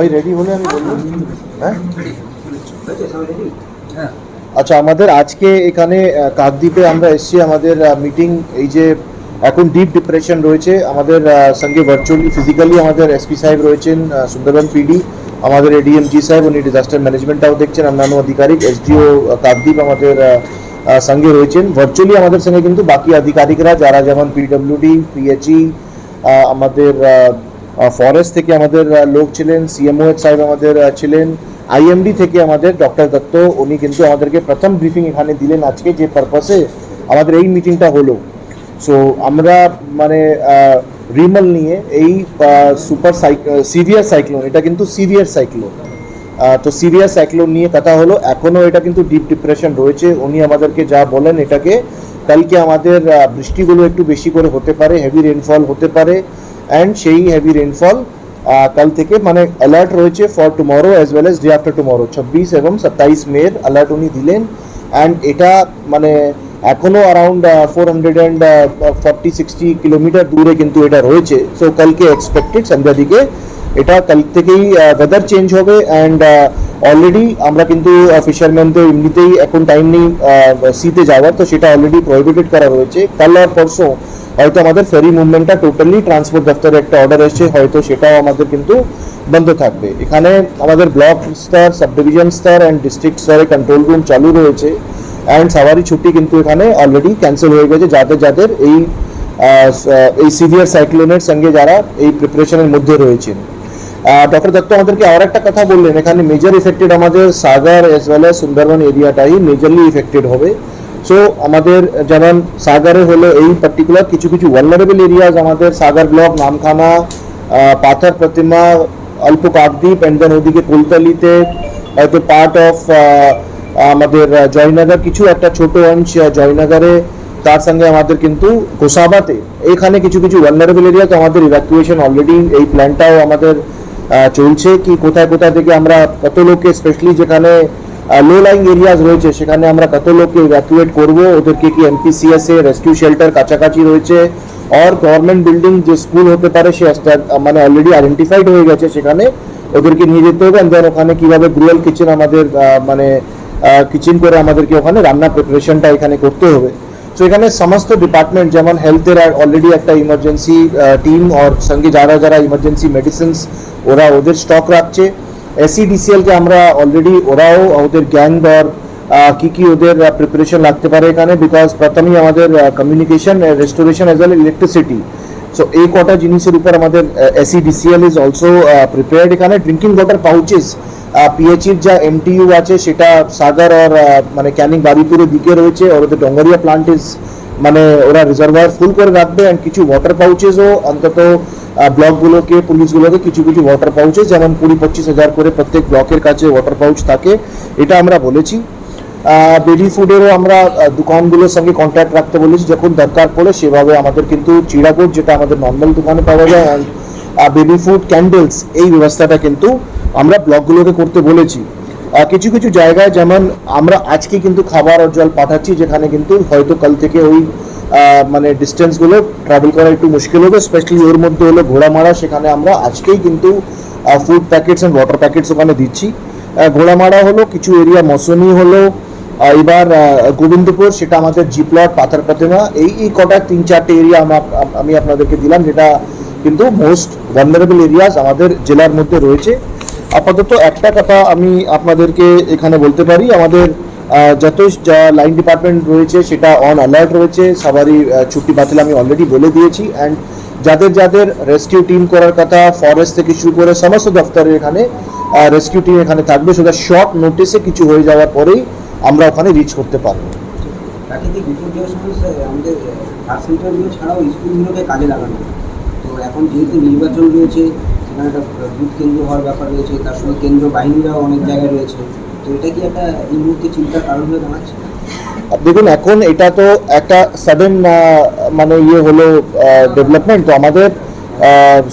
সবাই রেডি হলে আমি বলব। হ্যাঁ? আচ্ছা আমাদের আজকে এখানে কাকদ্বীপে আমরা এসেছি। আমাদের মিটিং এই যে এখন ডিপ ডিপ্রেশন রয়েছে, আমাদের সঙ্গে ভার্চুয়ালি ফিজিক্যালি আমাদের এসপি সাহেব রয়েছেন সুন্দরবন পিডি আমাদের এডিএমজি সাহেব, উনি ডিজাস্টার ম্যানেজমেন্টটাও দেখছেন, অন্যান্য আধিকারিক এসডিও কাকদ্বীপ আমাদের সঙ্গে রয়েছেন। ভার্চুয়ালি আমাদের সঙ্গে কিন্তু বাকি আধিকারিকরা, যারা যেমন পিডব্লিউডি পিএইচই আমাদের ফরেস্ট থেকে আমাদের লোক ছিলেন সিএমও সাহেব আমাদের ছিলেন আইএমডি থেকে আমাদের ডক্টর দত্ত, উনি কিন্তু আমাদেরকে প্রথম ব্রিফিং এখানে দিলেন আজকে যে পারপাসে আমাদের এই মিটিংটা হলো। সো আমরা মানে রিমল নিয়ে এই সুপার সিভিয়ার সাইক্লোন এটা কিন্তু সিভিয়ার সাইক্লোন তো সিভিয়ার সাইক্লোন নিয়ে কথা হলো, এখনও এটা কিন্তু ডিপ ডিপ্রেশন রয়েছে, উনি আমাদেরকে যা বলেন এটাকে, কালকে আমাদের বৃষ্টিগুলো একটু বেশি করে হতে পারে হেভি রেনফল হতে পারে অ্যান্ড সেই হেভি রেনফল কাল থেকে মানে অ্যালার্ট রয়েছে for tomorrow as well as day after tomorrow ছাব্বিশ এবং সাতাইশ মের অ্যালার্ট উনি দিলেন। অ্যান্ড এটা মানে এখনও around four hundred and forty sixty kilometre দূরে কিন্তু এটা রয়েছে। সো কালকে এক্সপেক্টেড সন্ধ্যা দিকে এটা কাল থেকেই ওয়েদার চেঞ্জ হবে অ্যান্ড অলরেডি আমরা কিন্তু ফিশারম্যান তো এমনিতেই এখন টাইম নেই সিতে যাওয়ার, তো সেটা অলরেডি প্রহিবিটেড করা রয়েছে। কাল আর পরশু হয়তো আমাদের ফেরি মুভমেন্টটা টোটালি ট্রান্সপোর্ট দপ্তরে একটা অর্ডার এসেছে, হয়তো সেটাও আমাদের কিন্তু বন্ধ থাকবে। এখানে আমাদের ব্লক স্তর সাব ডিভিশন স্তর অ্যান্ড ডিস্ট্রিক্ট স্তরে কন্ট্রোল রুম চালু রয়েছে অ্যান্ড সাওয়ারি ছুটি কিন্তু এখানে অলরেডি ক্যান্সেল হয়ে গেছে। যাদের যাদের এই এই সিভিয়ার সাইক্লোনের সঙ্গে যারা এই প্রিপারেশনের মধ্যে রয়েছেন। ডক্টর দত্ত, আমাদেরকে আর একটা কথা বললেন। এখানে মেজর ইফেক্টেড আমাদের Sagar as well as Sundarban এরিয়াটাই majorly affected হবে। সো আমাদের যেমন সাগরে হলো এই পার্টিকুলার কিছু কিছু ভালনারেবল এরিয়াজ আমাদের সাগর ব্লক নামখানা পাথর প্রতিমা অল্প কাকদ্বীপ অ্যান্ড দেন ওদিকে কুলতলিতে হয়তো পার্ট অফ আমাদের জয়নগর কিছু একটা ছোট আহ, জয়নগরে তার সঙ্গে আমাদের কিন্তু গোসাবাতে এখানে কিছু কিছু ভালনারেবল এরিয়াতে আমাদের ইভ্যাকুয়েশন অলরেডি এই প্ল্যানটাও আমাদের চলছে কি কোথায় কোথায় থেকে আমরা কত লোককে স্পেশালি যেখানে লো লাইং এরিয়াজ রয়েছে, সেখানে আমরা কত লোককে ইভ্যাকুয়েট করব? ওদেরকে কি এমপিসিএস এ রেস্কিউ শেল্টার কাছাকাছি রয়েছে? আর গভর্নমেন্ট বিল্ডিং যে স্কুল হতে পারে, সে মানে অলরেডি আইডেন্টিফাইড হয়ে গেছে সেখানে, ওদেরকে নিয়ে যেতে হবে। দেন ওখানে কীভাবে গ্রুয়াল কিচেন আমাদের মানে কিচেন করে আমাদেরকে ওখানে রান্না প্রিপারেশনটা এখানে করতে হবে। সো এখানে সমস্ত ডিপার্টমেন্ট যেমন হেলথের অলরেডি একটা ইমার্জেন্সি টিম ওর সঙ্গে যারা যারা ইমার্জেন্সি মেডিসিনস ওরা ওদের স্টক রাখছে। এসিডিসিএল কে আমরা অলরেডি ওরাও ওদের গ্যাং আহ, কি কি ওদের প্রিপারেশন লাগতে পারে এখানে বিকজ প্রথমেই আমাদের communication restoration as well electricity so এই কটা জিনিসের উপর আমাদের এসিডিসিএল ইজ অলসো প্রিপেয়ার্ড এখানে। ড্রিঙ্কিং ওয়াটার পাউচেস পিএইচির যা এমটিইউ আছে সেটা সাগর আর মানে ক্যানিং বাড়িপুরের দিকে রয়েছে। আর ওদের ডঙ্গরিয়া প্লান্ট ইজ মানে ওরা রিজার্ভার ফুল করে রাখবে অ্যান্ড কিছু ওয়াটার পাউচেসও অন্তত ব্লকগুলোকে, পুলিশগুলোকে কিছু কিছু ওয়াটার পাউচেস যেমন কুড়ি পঁচিশ হাজার করে প্রত্যেক ব্লকের কাছে ওয়াটার পাউচ থাকে, এটা আমরা বলেছি। বেবি ফুডেরও আমরা দোকানগুলোর সঙ্গে কন্ট্যাক্ট রাখতে বলেছি, যখন দরকার পড়ে সেভাবে আমাদের কিন্তু চিড়াগুড় যেটা আমাদের নর্মাল দোকানে পাওয়া যায় অ্যান্ড বেবি ফুড ক্যান্ডেলস এই ব্যবস্থাটা কিন্তু আমরা ব্লকগুলোকে করতে বলেছি। কিছু কিছু জায়গায় যেমন আমরা আজকে কিন্তু খাবার আর জল পাঠাচ্ছি, যেখানে কিন্তু হয়তো কাল থেকে ওই মানে ডিস্টেন্সগুলো ট্রাভেল করা একটু মুশকিল হবে স্পেশালি ওর মধ্যে হলো ঘোড়ামারা, সেখানে আমরা আজকেই কিন্তু food packets and water packets ওখানে দিচ্ছি। ঘোড়ামারা হলো, কিছু এরিয়া মৌসুমি হলো এবার গোবিন্দপুর, সেটা আমাদের জি প্লট পাথর প্রতিমা এই এই কটা তিন চারটে এরিয়া আমি আপনাদেরকে দিলাম, যেটা কিন্তু মোস্ট ভালনারেবল এরিয়াস আমাদের জেলার মধ্যে রয়েছে। আপাতত একটা কথা আমি আপনাদেরকে এখানে বলতে পারি, আমাদের যত যা লাইন ডিপার্টমেন্ট রয়েছে সেটা অন অ্যালার্ট রয়েছে, সবারই ছুটি বাতিল আমি অলরেডি বলে দিয়েছি অ্যান্ড যাদের যাদের রেস্কিউ টিম করার কথা ফরেস্ট থেকে শুরু করে সমস্ত দফতরের এখানে রেস্কিউ টিম এখানে থাকবে সেটা শর্ট নোটিসে কিছু হয়ে যাওয়ার পরেই আমরা ওখানে রিচ করতে পারব। আমাদের কাজে লাগানো। তো এখন যেহেতু নির্বাচন রয়েছে সেখানে একটা বুথ কেন্দ্র হওয়ার ব্যাপার রয়েছে, তার সঙ্গে কেন্দ্র বাহিনীরাও অনেক জায়গায় রয়েছে। তো এটা কি একটা এই মুহূর্তে চিন্তার কারণ হয়ে দাঁড়াচ্ছে? দেখুন, এখন এটা তো একটা সাডেন মানে ইয়ে হলো ডেভেলপমেন্ট তো আমাদের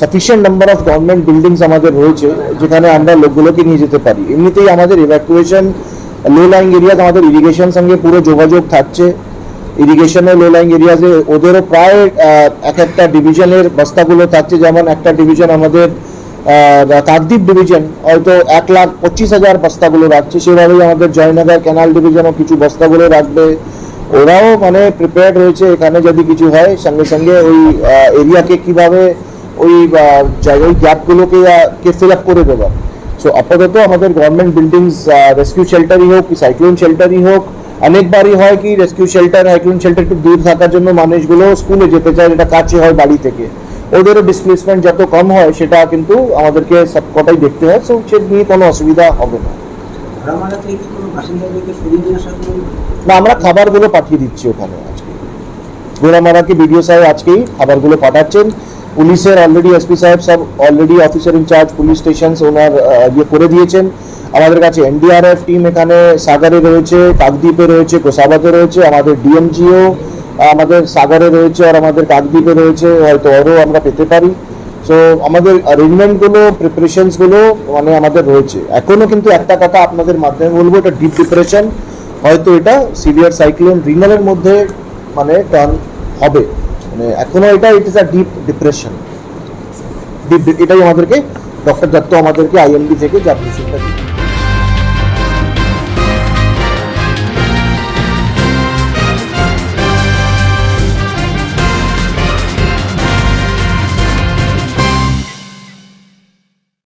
sufficient number of government buildings আমাদের রয়েছে, যেখানে আমরা লোকগুলোকে নিয়ে যেতে পারি। এমনিতেই আমাদের ইভ্যাকুয়েশন লো লাইং এরিয়াজ আমাদের ইরিগেশন সঙ্গে পুরো যোগাযোগ থাকছে। ইরিগেশনের লো লাইং এরিয়াতে ওদেরও প্রায় এক একটা ডিভিশনের বস্তাগুলো থাকছে। যেমন একটা ডিভিশন আমাদের কাকদ্বীপ ডিভিশন হয়তো এক লাখ পঁচিশ হাজার বস্তাগুলো রাখছে। সেভাবেই আমাদের জয়নগর ক্যানাল ডিভিশনও কিছু বস্তাগুলো রাখবে। ওরাও মানে প্রিপেয়ার্ড রয়েছে এখানে যদি কিছু হয়। সঙ্গে সঙ্গে ওই এরিয়াকে কীভাবে ওই ওই গ্যাপগুলোকে কে ফিল আপ করে দেওয়া সো আপাতত আমাদের গভর্নমেন্ট বিল্ডিংস রেস্কিউ শেল্টারই হোক কি সাইক্লোন শেল্টারই হোক, অনেকবারই হয় কি রেস্কিউ শেল্টার সাইক্লোন শেল্টার একটু দূর থাকার জন্য মানুষগুলো স্কুলে যেতে চায়, যেটা কাছে হয় বাড়ি থেকে। ওদেরও ডিসপ্লেসমেন্ট যত কম হয় সেটা কিন্তু আমাদেরকে সবকটাই দেখতে হয় সো সে নিয়ে কোনো অসুবিধা হবে না। না আমরা খাবারগুলো পাঠিয়ে দিচ্ছি ওখানে আজকে। গোড়ামারাকে বিডিও সাহেব আজকেই খাবারগুলো পাঠাচ্ছেন। পুলিশের অলরেডি এসপি সাহেব সব already officer in charge police station ওনার ইয়ে করে দিয়েছেন। আমাদের কাছে এনডিআরএফ টিম এখানে সাগরে রয়েছে কাকদ্বীপে রয়েছে কোসাবাতে রয়েছে আমাদের ডিএমজিও আমাদের সাগরে রয়েছে আর আমাদের কাকদ্বীপে রয়েছে, হয়তো আরও আমরা পেতে পারি। সো আমাদের অ্যারেঞ্জমেন্টগুলো প্রিপারেশনসগুলো মানে আমাদের রয়েছে। এখনও কিন্তু একটা কথা আপনাদের মাধ্যমে বলব, এটা ডিপ ডিপ্রেশন হয়তো এটা সিভিয়ার সাইক্লোন রিনালের মধ্যে মানে টার্ন হবে। মানে এখনও এটা it is a deep depression deep এটাই আমাদেরকে ডক্টর দত্ত আমাদেরকে আইএমডি থেকে যা